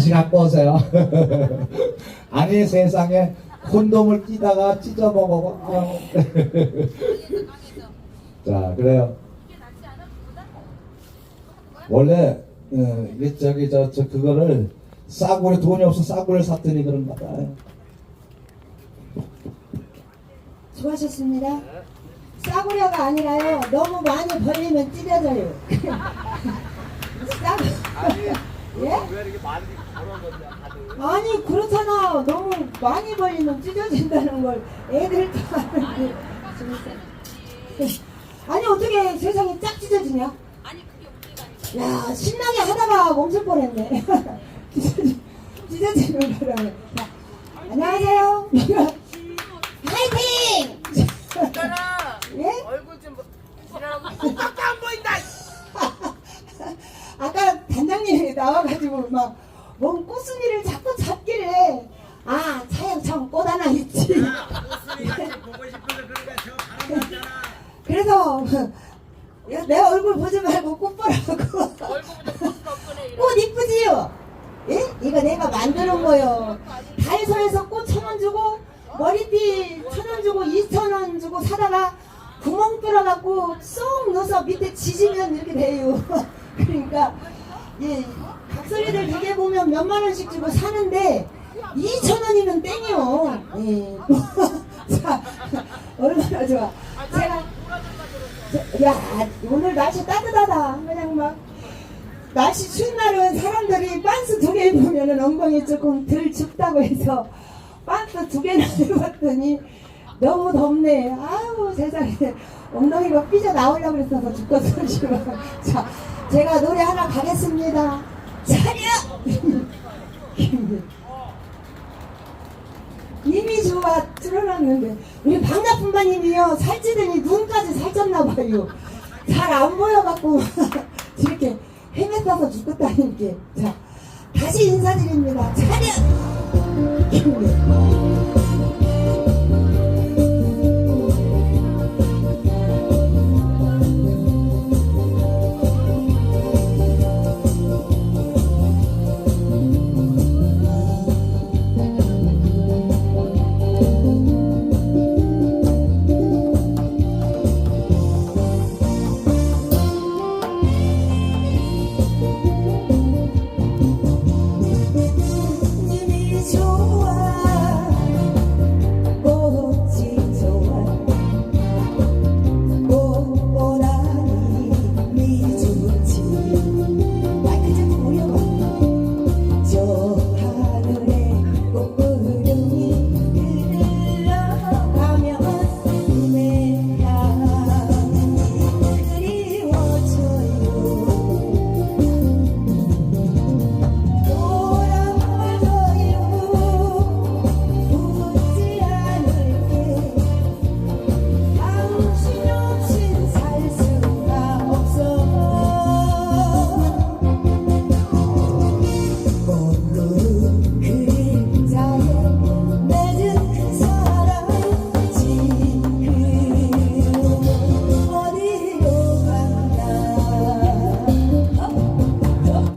다시 갖고 오세요. 아니 세상에 콘돔을 끼다가 찢어 먹어. 아유. 자 그래요. 원래 어, 이게 저기 저, 저 그거를 싸구려 돈이 없어 싸구려 샀더니 그런가 봐. 수고하셨습니다. 싸구려가 아니라요. 너무 많이 벌리면 찢어져요. 싸 예? 아니 그렇잖아. 너무 많이 벌리면 찢어진다는 걸 애들 다 아는데. 아니 어떻게 세상이 쫙 찢어지냐? 아니 그게 문제가 아니라 야 신나게 하다가 멈출 뻔했네. 찢어지- 찢어지는 바람에. 자, 안녕하세요. 화이팅! 있잖아 예? 얼굴 좀 지나고 똑같이 안 보인다 아까 단장님이 나와가지고 막 뭔 꽃순이를 자꾸 잡길래 아 차영청 꽃 하나 있지. 싶어서 그러니까 그래서 야, 내 얼굴 보지 말고 꽃 보라고. 꽃 이쁘지요? 예? 이거 내가 만드는 거요. 다이소에서 꽃 천 원 주고 머리띠 천 원 주고 이천 원 주고 사다가 구멍 뚫어갖고 쏙 넣어서 밑에 지지면 이렇게 돼요. 그러니까 예, 각설이들 되게 보면 몇만 원씩 주고 사는데 2천 원이면 땡이요. 예. 자, 얼마나 좋아. 제가 저- 야 오늘 날씨 따뜻하다. 그냥 막 날씨 추운 날은 사람들이 반스 두 개 입으면은 엉덩이 조금 덜 춥다고 해서 반스 두 개나 입었더니 너무 덥네. 아우 세상에 엉덩이가 삐져 나오려고 그랬어서 죽겠어 지금. 자, 제가 노래 하나 가겠습니다. 차려! 이미 틀어놨는데 우리 박나쁜마님이요 살찌더니 눈까지 살쪘나 봐요. 잘 안 보여갖고 이렇게 헤맸어서 죽겠다니까. 자 다시 인사드립니다. 차려!